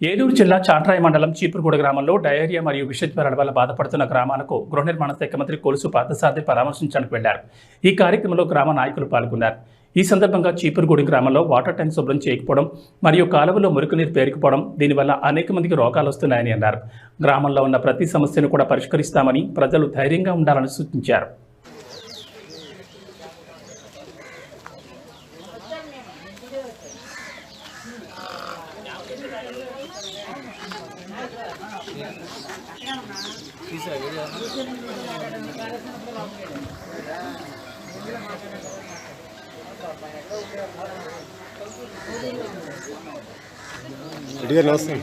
ఏలూరు జిల్లా చాట్రాయి మండలం చీపురుగూడ గ్రామంలో డయేరియా మరియు విషజ్వరాల వల్ల బాధపడుతున్న గ్రామాలకు గృహ నిర్మాణ శాఖ మంత్రి కొలుసు పార్థసారథి పరామర్శించడానికి వెళ్ళారు ఈ కార్యక్రమంలో గ్రామ నాయకులు పాల్గొన్నారు. ఈ సందర్భంగా చీపురుగూడి గ్రామంలో వాటర్ ట్యాంక్ శుభ్రం చేయకపోవడం మరియు కాలువలో మురికి నీరు పేరుకుపోవడం దీనివల్ల అనేక మందికి రోగాలు వస్తున్నాయని అన్నారు. గ్రామంలో ఉన్న ప్రతి సమస్యను కూడా పరిష్కరిస్తామని ప్రజలు ధైర్యంగా ఉండాలని సూచించారు. రెడ్డిగా నమస్తే.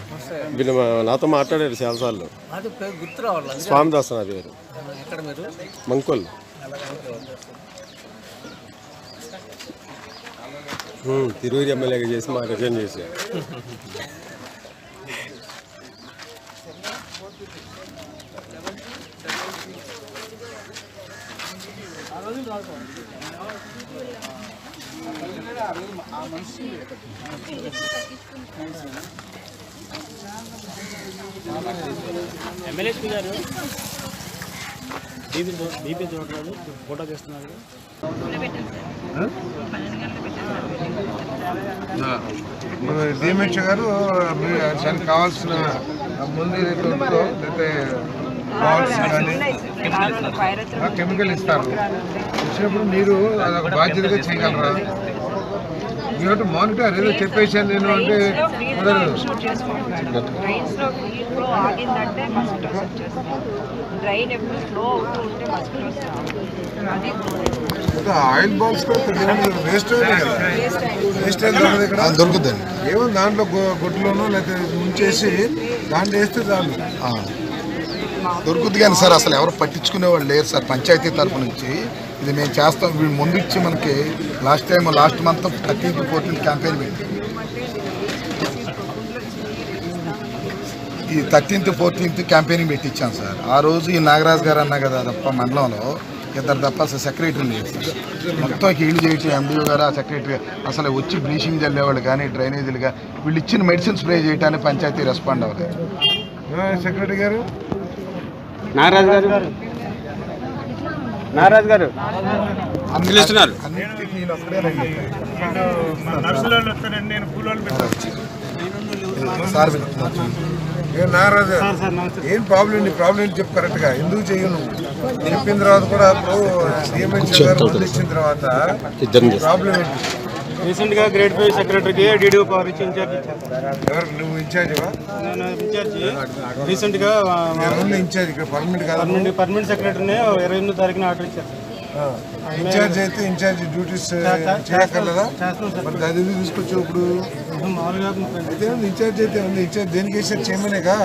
వీళ్ళు మా- నాతో మాట్లాడారు చాలాసార్లు అది పేరు గుర్తు రావాలి? అందుకే స్వామి దాస్ నా పేరు. ఎక్కడ మీరు? మంకోల్. తిరువురి ఎమ్మెల్యేగా చేసి మాకు రిజైన్ చేశారు. ఎమ్మెల్యే గారు బీపీ బీపీ చూడలేదు ఫోటో చేస్తున్నారు డిఎంహెచ్ గారు దానికి కావాల్సిన ముందు ఏదైతే కెమికల్ ఇస్తారు. ఇచ్చినప్పుడు మీరు అదొక బాధ్యతగా చేయగలరా? మీరు మానిటర్ ఏదో చెప్పేసాను నేను అంటే కుదరదు. ఆయిల్ బాల్స్ వేస్ట్ వేస్ట్ దొరుకుతుంది. ఏమో దాంట్లో గు- గుడ్లోనో లేకపోతే ముంచేసి దాంట్లో వేస్తే చాలు. దొరుకుతుంది కానీ సార్ అసలు ఎవరు పట్టించుకునే వాళ్ళు లేరు సార్ పంచాయతీ తరపు నుంచి. ఇది మేము చేస్తాం వీళ్ళు ముందు ఇచ్చి మనకి last time last month thirteenth fourteenth campaign పెట్టి. ఈ థర్టీన్త్ ఫోర్టీన్త్ క్యాంపెయినింగ్ పెట్టించాం సార్. ఆ రోజు ఈ నాగరాజు గారు అన్నా కదా తప్ప మండలంలో ఇద్దరు తప్ప అసలు సెక్రటరీ లేదు సార్. మొత్తం హీల్ చేయటం ఎంబీఓ గారు ఆ సెక్రటరీ అసలు వచ్చి బ్లీచింగ్ చల్లేవాళ్ళు కానీ డ్రైనేజీలుగా వీళ్ళు ఇచ్చిన మెడిసిన్ స్ప్రే చేయడానికి పంచాయతీ రెస్పాండ్ అవ్వలేదు. సెక్రటరీ గారు? నాగరాజు గారు? నాగరాజు గారు. సార్ పిలుస్తున్నారు. ఏం ప్రాబ్లం నీ ప్రాబ్లం ఏంటి? చెప్పు కరెక్ట్గా. ఎందుకు చెయ్యను చెప్పిన తర్వాత కూడా అప్పుడు గారు ముందు ఇచ్చిన తర్వాత ప్రాబ్లం ఏంటి? రీసెంట్గా గ్రేడ్ ఫైవ్ సెక్రటరీకి డీడీఓ పవర్ ఇచ్చి ఇన్ఛార్జ్ ఇచ్చారు. నువ్వు ఇన్ఛార్జివా నేను ఇన్ఛార్జి రీసెంట్గా ఓన్లీ ఇన్ఛార్జ్ ఇక్కడ పర్మనెంట్ పర్మనెంట్ పర్మనెంట్ సెక్రటరీని ఇరవై ఎనిమిది తారీఖున ఆర్డర్ ఇచ్చారు. ఇన్ఛార్జ్ అయితే ఇన్ఛార్జ్ డ్యూటీస్ చేయక్కర్లేదా? చేస్తున్నాం సార్. మరి అది ఎందుకు తీసుకొచ్చావు ఇప్పుడు? మామూలుగా అయితే ఇన్ఛార్జ్ అయితే ఉంది ఇన్ఛార్జ్ దేనికి వేసారు చేయమనేగా